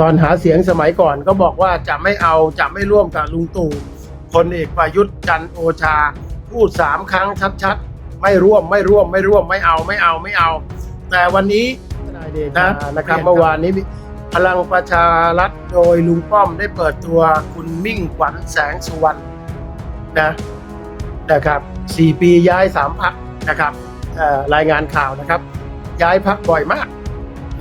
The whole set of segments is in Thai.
ตอนหาเสียงสมัยก่อนก็บอกว่าจะไม่เอาจะไม่ร่วมกับลุงตู่พลเอกประยุทธ์จันทร์โอชา พูดสามครั้งชัดๆ ไม่ร่วมไม่ร่วมไม่ร่วมไม่เอาไม่เอาไม่เอา แต่วันนี้นะนะครับเมื่อวานนี้พลังประชารัฐโดยลุงป้อมได้เปิดตัวคุณมิ่งขวัญแสงสุวรรณนะนะครับสี่ปีย้ายสามพักนะครับเอ่อรายงานข่าวนะครับ ย้ายพักบ่อยมาก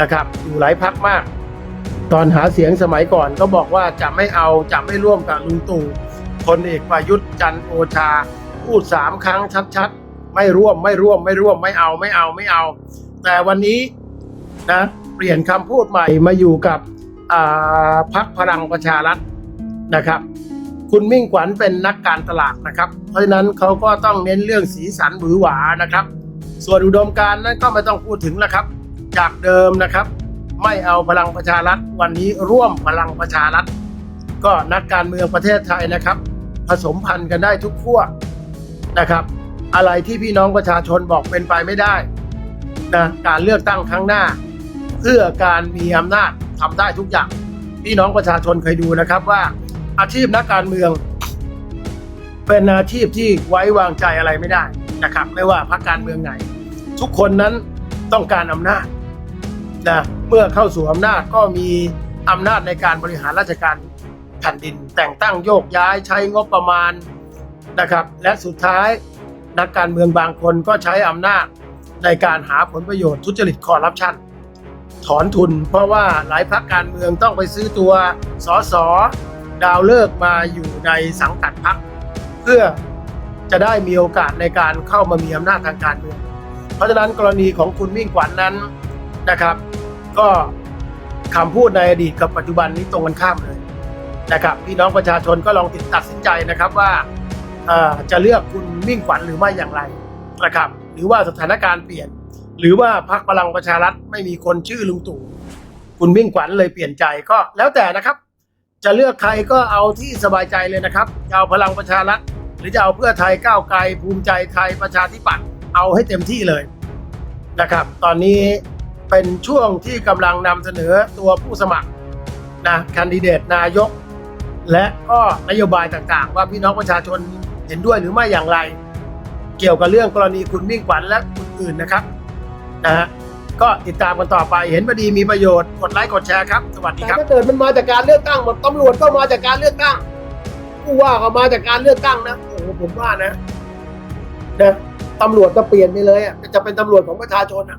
นะครับอยู่หลายพักมาก ตอนหาเสียงสมัยก่อนก็บอกว่าจะไม่เอาจะไม่ร่วมกับลุงตู่พลเอกประยุทธ์จันโอชา พูดสามครั้งชัดๆ ไม่ร่วมไม่ร่วมไม่ร่วมไม่เอาไม่เอาไม่เอา แต่วันนี้นะเปลี่ยนคำพูดใหม่มาอยู่กับพักพลังประชารัฐนะครับ คุณมิ่งขวัญเป็นนักการตลาดนะครับ เพราะฉะนั้นเขาก็ต้องเน้นเรื่องสีสันหวือหวานะครับ ส่วนอุดมการนั้นก็ไม่ต้องพูดถึงแล้วครับ จากเดิมนะครับ ไม่เอาพลังประชารัฐ วันนี้ร่วมพลังประชารัฐ ก็นักการเมืองประเทศไทยนะครับ ผสมพันธุ์กันได้ทุกขั้วนะครับ อะไรที่พี่น้องประชาชนบอกเป็นไปไม่ได้นะการเลือกตั้งครั้งหน้า เพื่อการมีอำนาจทำได้ทุกอย่าง พี่น้องประชาชนเคยดูนะครับว่าอาชีพนักการเมือง เป็นอาชีพที่ไว้วางใจอะไรไม่ได้นะครับ ไม่ว่าพรรคการเมืองไหน ทุกคนนั้นต้องการอำนาจ นะเมื่อเข้าสู่อำนาจก็มีอำนาจในการบริหารราชการแผ่นดิน แต่งตั้งโยกย้ายใช้งบประมาณนะครับ และสุดท้ายนักการเมืองบางคนก็ใช้อำนาจในการหาผลประโยชน์ทุจริตคอร์รัปชันถอนทุน เพราะว่าหลายพรรคการเมืองต้องไปซื้อตัวสอสอดาวเลิกมาอยู่ในสังกัดพรรคเพื่อจะได้มีโอกาสในการเข้ามามีอำนาจทางการเมือง เพราะฉะนั้นกรณีของคุณมิ่งขวัญนนั้นนะครับ ก็คำพูดในอดีตกับปัจจุบันนี้ตรงกันข้ามเลยนะครับพี่น้องประชาชนก็ลองติดตัดสินใจนะครับว่าจะเลือกคุณมิ่งขวัญหรือไม่อย่างไรนะครับ หรือว่าสถานการณ์เปลี่ยน หรือว่าพรรคพลังประชารัฐไม่มีคนชื่อลุงตู่คุณมิ่งขวัญเลยเปลี่ยนใจก็แล้วแต่นะครับ จะเลือกใครก็เอาที่สบายใจเลยนะครับจะเอาพลังประชารัฐหรือจะเอาเพื่อไทยก้าวไกลภูมิใจไทยประชาธิปัตย์เอาให้เต็มที่เลยนะครับ ตอนนี้ เป็นช่วงที่กำลังนำเสนอตัวผู้สมัครนะแคนดิเดตนายก และก็นโยบายต่างๆ ว่าพี่น้องประชาชนเห็นด้วยหรือไม่อย่างไร เกี่ยวกับเรื่องกรณีคุณมิ่งขวัญและคนอื่นนะครับนะฮะก็ติดตามกันต่อไปเห็นพอดีมีประโยชน์กดไลค์กดแชร์ครับสวัสดีครับถ้าเกิดมันมาจากการเลือกตั้งหมดตำรวจก็มาจากการเลือกตั้งผู้ว่าก็มาจากการเลือกตั้งนะโอ้โหผมว่านะนะตำรวจก็เปลี่ยนไปเลยอะจะเป็นตำรวจของประชาชนอะ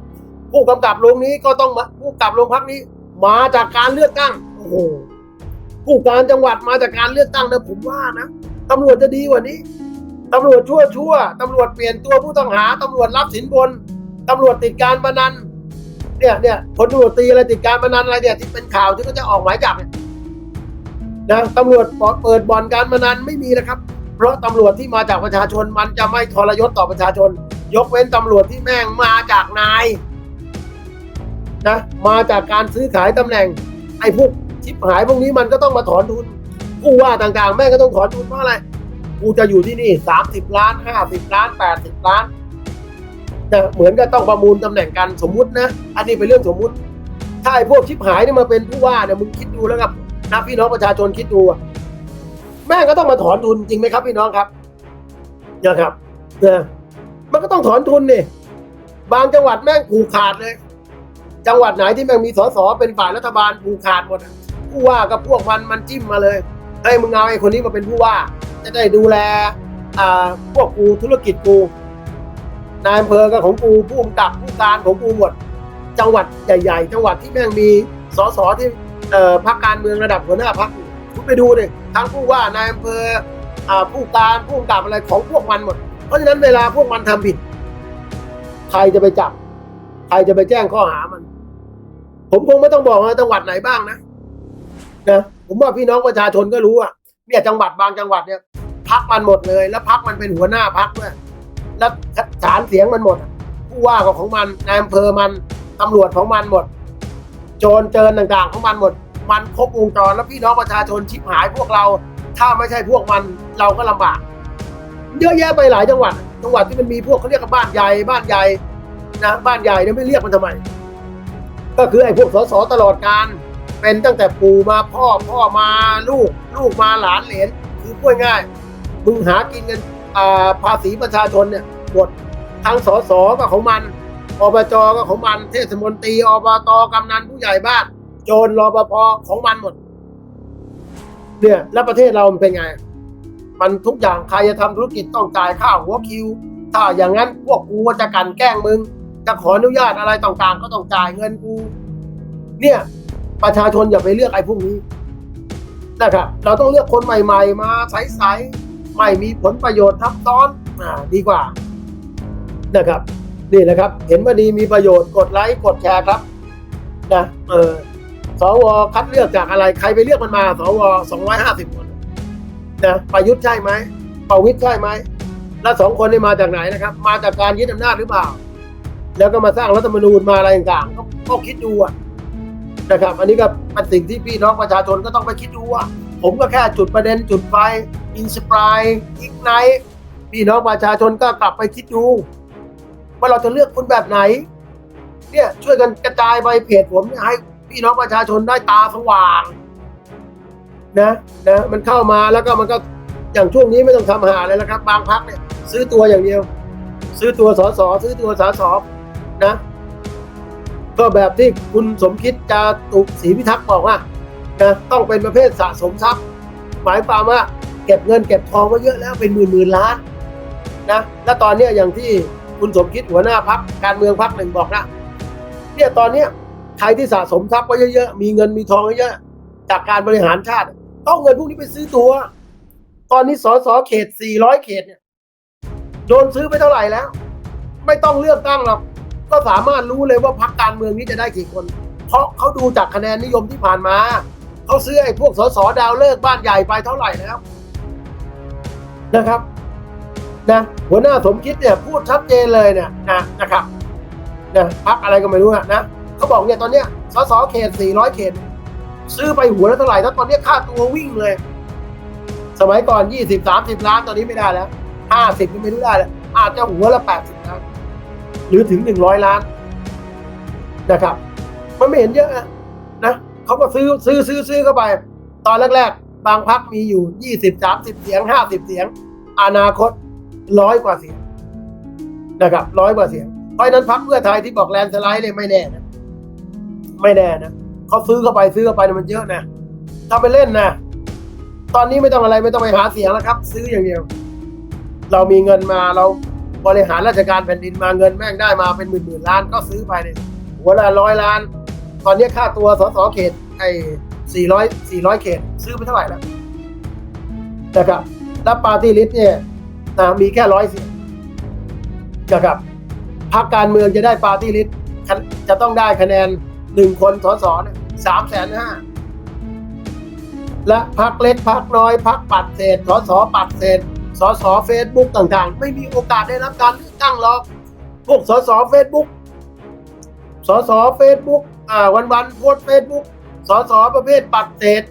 ผู้กำกับโรงนี้ก็ต้องมาผู้กำกับโรงพักนี้ มาจากการเลือกตั้งโอ้โหผู้การจังหวัดมาจากการเลือกตั้งนะผมว่านะตำรวจจะดีกว่านี้ตำรวจชั่วชั่วตำรวจเปลี่ยนตัวผู้ต้องหาตำรวจรับสินบนตำรวจติดการพนันเนี่ยเนี่ยพลตำรวจตีอะไรติดการพนันอะไรเนี่ยที่เป็นข่าวที่เขาจะออกหมายจับเนี่ยนะตำรวจเปิดบ่อนการพนันไม่มีนะครับ เพราะตำรวจที่มาจากประชาชนมันจะไม่ทรยศต่อประชาชน ยกเว้นตำรวจที่แม่งมาจากนาย นะมาจากการซื้อขายตำแหน่งไอ้พวกชิบหายพวกนี้มันก็ต้องมาถอนทุนผู้ว่าต่างๆ แม่ก็ต้องถอนทุนเพราะอะไรกูจะอยู่ที่นี่สามสิบล้านห้าสิบล้านแปดสิบล้านนะเหมือนกับต้องประมูลตำแหน่งกันสมมุตินะ อันนี้เป็นเรื่องสมมุติ ถ้าไอ้พวกชิบหายเนี่ยมาเป็นผู้ว่าเนี่ยมึงคิดดูแล้วครับนะพี่น้องประชาชนคิดดูแม่ก็ต้องมาถอนทุนจริงไหมครับพี่น้องครับนะครับนะมันก็ต้องถอนทุนนี่บางจังหวัดแม่งผูกขาดเลย จังหวัดไหนที่แม่งมีสสเป็นฝ่ายรัฐบาลผูกขาดหมดผู้ว่ากับพวกมันมันจิ้มมาเลยเฮ้ยมึงเอาไอ้คนนี้มาเป็นผู้ว่า จะได้ดูแลอ่าพวกกูธุรกิจกูนายอำเภอก็ของกูผู้กำกับผู้การของกูหมด จังหวัดใหญ่ๆ จังหวัดที่แม่งมีสสที่เอ่อพรรคการเมืองระดับหัวหน้าพรรคคุณไปดูดิทั้งผู้ว่านายอำเภออ่าผู้การผู้กำกับอะไรของพวกมันหมด เพราะฉะนั้นเวลาพวกมันทำผิด ใครจะไปจับ ใครจะไปแจ้งข้อหามัน ผมคงไม่ต้องบอกว่าจังหวัดไหนบ้างนะนะผมว่าพี่น้องประชาชนก็รู้อะเนี่ยจังหวัดบางจังหวัดเนี่ยพักมันหมดเลย แล้วพักมันเป็นหัวหน้าพักด้วยแล้วฐานเสียงมันหมดผู้ว่าก็ของมันนายอำเภอมันตำรวจของมันหมด โจรเจินต่างๆ ของมันหมด มันครบวงจรแล้วพี่น้องประชาชนชิบหายพวกเรา ถ้าไม่ใช่พวกมันเราก็ลำบาก เยอะแยะไปหลายจังหวัด จังหวัดที่มันมีพวกเขาเรียกกันบ้านใหญ่บ้านใหญ่นะบ้านใหญ่เนี่ยไม่เรียกมันทำไม ก็คือไอ้พวกสสตลอดการเป็นตั้งแต่ปู่มาพ่อพ่อมาลูก ลูกมาหลานเหลนคือพูดง่ายมึงหากินกันภาษีประชาชนเนี่ยหมดทั้งสสก็ของมันอบจก็ของมัน เทศมนตรีอบตกำนันผู้ใหญ่บ้าน โจรรปภของมันหมด เนี่ยแล้วประเทศเรามันเป็นไง มันทุกอย่างใครจะทำธุรกิจต้องจ่ายค่าหัวคิว ถ้าอย่างนั้นพวกกูจะกันแกล้งมึง จะขออนุญาตอะไรต่างๆ ก็ต้องจ่ายเงินกูเนี่ย ประชาชนอย่าไปเลือกไอ้พวกนี้นะครับเราต้องเลือกคนใหม่ ๆ มาใสๆไม่มีผลประโยชน์ทับซ้อนอ่าดีกว่านะครับนี่นะครับ เห็นว่าดีมีประโยชน์กดไลค์กดแชร์ครับนะเออสวคัดเลือกจากอะไรใครไปเลือกมันมาสวสองร้อยห้าสิบคนนะประยุทธ์ใช่ไหมประวิตรใช่ไหมแล้วสองคนนี้มาจากไหนนะครับ มาจากการยึดอำนาจหรือเปล่า แล้วก็มาสร้างรัฐธรรมนูญมาอะไรต่างๆก็คิดดูอะนะครับ อันนี้ก็เป็นสิ่งที่พี่น้องประชาชนก็ต้องไปคิดดูว่า ผมก็แค่จุดประเด็นจุดไฟอินสปายอิกไนพี่น้องประชาชนก็กลับไปคิดดู ว่าเราจะเลือกคนแบบไหน เนี่ยช่วยกันกระจายไปเพจผมให้พี่น้องประชาชนได้ตาสว่างนะนะมันเข้ามาแล้วก็มันก็อย่างช่วงนี้ไม่ต้องทำหาเลยแล้วครับ บางพักเนี่ย ซื้อตัวอย่างเดียว ซื้อตัวสอสอซื้อตัวสส นะ ก็แบบที่คุณสมคิดจาตุศรีพิทักษ์บอกว่านะต้องเป็นประเภทสะสมทรัพย์ หมายความว่าเก็บเงินเก็บทองไว้เยอะแล้วเป็นหมื่นหมื่นล้านนะและตอนนี้อย่างที่คุณสมคิดหัวหน้าพักการเมืองพักหนึ่งบอกนะเนี่ยตอนเนี้ยใครที่สะสมทรัพย์ไว้เยอะๆมีเงินมีทองเยอะจากการบริหารชาติต้องเอาเงินพวกนี้ไปซื้อตัว ตอนนี้สสเขต 400 เขตเนี่ยโดนซื้อไปเท่าไหร่แล้ว ไม่ต้องเลือกตั้งหรอก ก็สามารถรู้เลยว่าพรรคการเมืองนี้จะได้กี่คน เพราะเขาดูจากคะแนนนิยมที่ผ่านมาเขาซื้อไอ้พวกสสดาวเลิกบ้านใหญ่ไปเท่าไหร่แล้วนะครับนะหัวหน้าสมคิดเนี่ยพูดชัดเจนเลยเนี่ยนะนะครับนะพักอะไรก็ไม่รู้นะนะเขาบอกเนี่ยตอนเนี้ยสสเขต400 เขต ซื้อไปหัวละเท่าไหร่แล้วตอนเนี้ยค่าตัววิ่งเลย สมัยก่อน 20 30 ล้านตอนนี้ไม่ได้แล้ว 50ก็ไม่รู้ได้แล้วอาจจะหัวละ 80ล้าน หรือถึง 100 ล้านนะครับ มันไม่เห็นเยอะนะนะเขาก็ซื้อซื้อซื้อซื้อเข้าไป ตอนแรก ๆ บางพักมีอยู่ 20 30 เสียง 50 เสียง อนาคตร้อยกว่าเสียงนะครับร้อยกว่าเสียง เพราะนั้นพักเพื่อไทยที่บอกแลนสไลด์เนี่ยไม่แน่นะไม่แน่นะเขาซื้อเข้าไปซื้อเข้าไปเนี่ยมันเยอะนะถ้าไปเล่นนะตอนนี้ไม่ต้องอะไรไม่ต้องไปหาเสียงแล้วครับ ซื้ออย่างเดียว เรามีเงินมาเรา บริหารราชการแผ่นดินมาเงินแม่งได้มาเป็นหมื่นหมื่นล้านก็ซื้อไปเนี่ยหัวละร้อยล้าน ตอนนี้ค่าตัวสสเขตไอ้สี่ร้อยสี่ร้อยเขต ซื้อไปเท่าไหร่แล้วนะครับแล้วปาร์ตี้ลิสต์เนี่ยนะมีแค่ร้อยเสียงนะครับพรรคการเมืองจะได้ปาร์ตี้ลิสต์จะต้องได้คะแนนหนึ่งคนสสสามแสนห้าและพักเล็กพักน้อยพักปัดเศษสสปัดเศษ สสเฟซบุ๊กต่างๆ ไม่มีโอกาสได้รับการเลือกตั้งหรอก พวกสสเฟซบุ๊กสสเฟซบุ๊กอ่าวันวันๆโพสเฟซบุ๊กสสประเภทปัดเศษ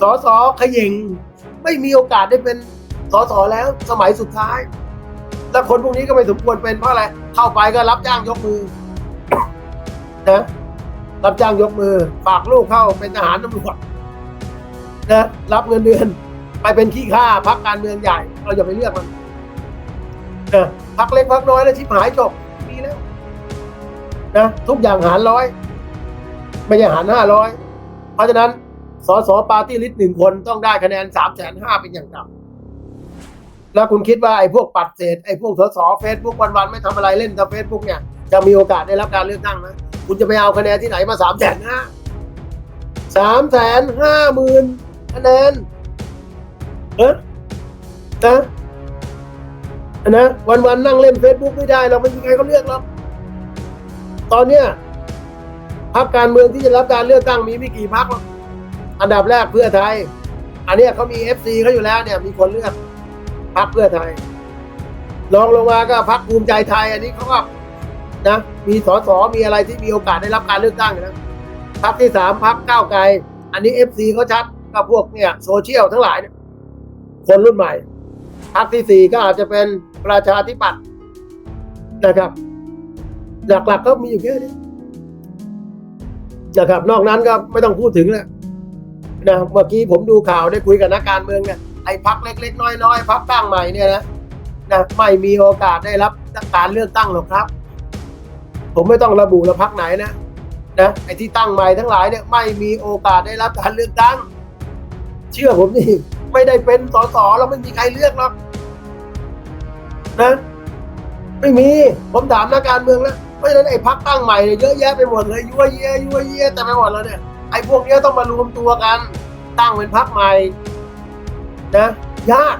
สสขยิงไม่มีโอกาสได้เป็นสสแล้วสมัยสุดท้ายและคนพวกนี้ก็ไม่สมควรเป็นเพราะอะไร เข้าไปก็รับจ้างยกมือนะรับจ้างยกมือ ฝากลูกเข้าเป็นทหารตำรวจนะรับเงินเดือน ไปเป็นขี้ข้าพักการเมืองใหญ่ เราอย่าไปเลือกมันนะพักเล็กพักน้อยแล้วชิบหายจบมีแล้วนะทุกอย่างหารร้อยไม่ใช่หารห้าร้อยเพราะฉะนั้นสสปาร์ตี้ลิสต์หนึ่งคนต้องได้คะแนนสามแสนห้าเป็นอย่างต่ำแล้วคุณคิดว่าไอ้พวกปัดเศษไอ้พวกสสเฟซบุ๊กวันๆไม่ทำอะไรเล่นแต่เฟซบุ๊กเนี่ยจะมีโอกาสได้รับการเลือกตั้งไหมคุณจะไปเอาคะแนนที่ไหนมาสามแสนห้าสามแสนห้าหมื่นคะแนน เออนะนะวันวันๆนั่งเล่นเฟซบุ๊กไม่ได้เราไม่มีใครเขาเลือกหรอกตอนเนี้ยพรรคการเมืองที่จะรับการเลือกตั้งมีไม่กี่พรรคหรอกอันดับแรกเพื่อไทย อันนี้เขามีเอฟซีเขาอยู่แล้วเนี่ย มีคนเลือกพรรคเพื่อไทยรองลงมาก็พรรคภูมิใจไทย อันนี้เขาก็นะมีสสมีอะไรที่มีโอกาสได้รับการเลือกตั้งนะพรรคที่สามพรรคก้าวไกล อันนี้เอฟซีเขาชัดก็พวกเนี่ยโซเชียลทั้งหลายเนี่ย คนรุ่นใหม่พรรคที่สี่ก็อาจจะเป็นประชาธิปัตย์นะครับ หลักๆก็มีอยู่แค่นี้นะครับ นอกนั้นก็ไม่ต้องพูดถึงแล้วนะเมื่อกี้ผมดูข่าวได้คุยกับนักการเมืองเนี่ยไอ้พักเล็ก ๆ น้อยๆพักตั้งใหม่เนี่ยนะนะไม่มีโอกาสได้รับการเลือกตั้งหรอกครับ ผมไม่ต้องระบุละพักไหนนะนะไอ้ที่ตั้งใหม่ทั้งหลายเนี่ยไม่มีโอกาสได้รับการเลือกตั้ง เชื่อผมนี่ ไม่ได้เป็นสสเราไม่มีใครเลือกหรอกนะไม่มี ผมถามนักการเมืองแล้วเพราะฉะนั้นไอ้พักตั้งใหม่เนี่ยเยอะแยะไปหมดเลยยั่วเยียยั่วเยียแต่ไปหมดแล้วเนี่ยไอ้พวกนี้ต้องมารวมตัวกัน ตั้งเป็นพักใหม่ นะยาก